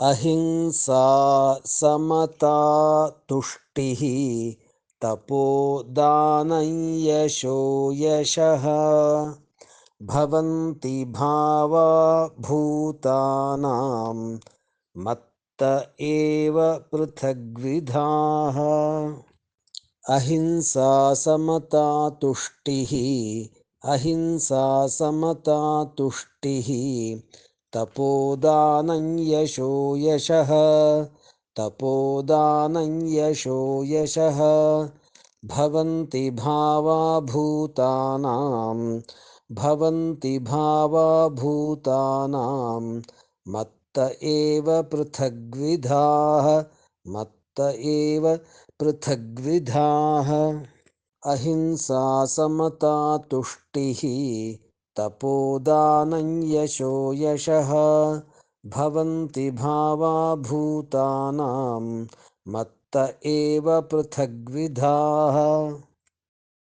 अहिंसा समता तुष्टिः तपोदानं यशो यशः। भवन्ति भावा भूतानां मत्त एव पृथग्विधाः। अहिंसा समता तुष्टिः अहिंसा समता तुष्टिः तपोदानं यशो यशः, तपोदानं यशो यशः। भवन्ति भावा भूतानां भवन्ति भावा भूतानां मत्त एव पृथग्विधाः, मत्त एव पृथग्विधाः। अहिंसा समता तुष्टिः तपोदानं यशो यशः भवन्ति भावा भूतानां मत्त एव पृथग्विधाः।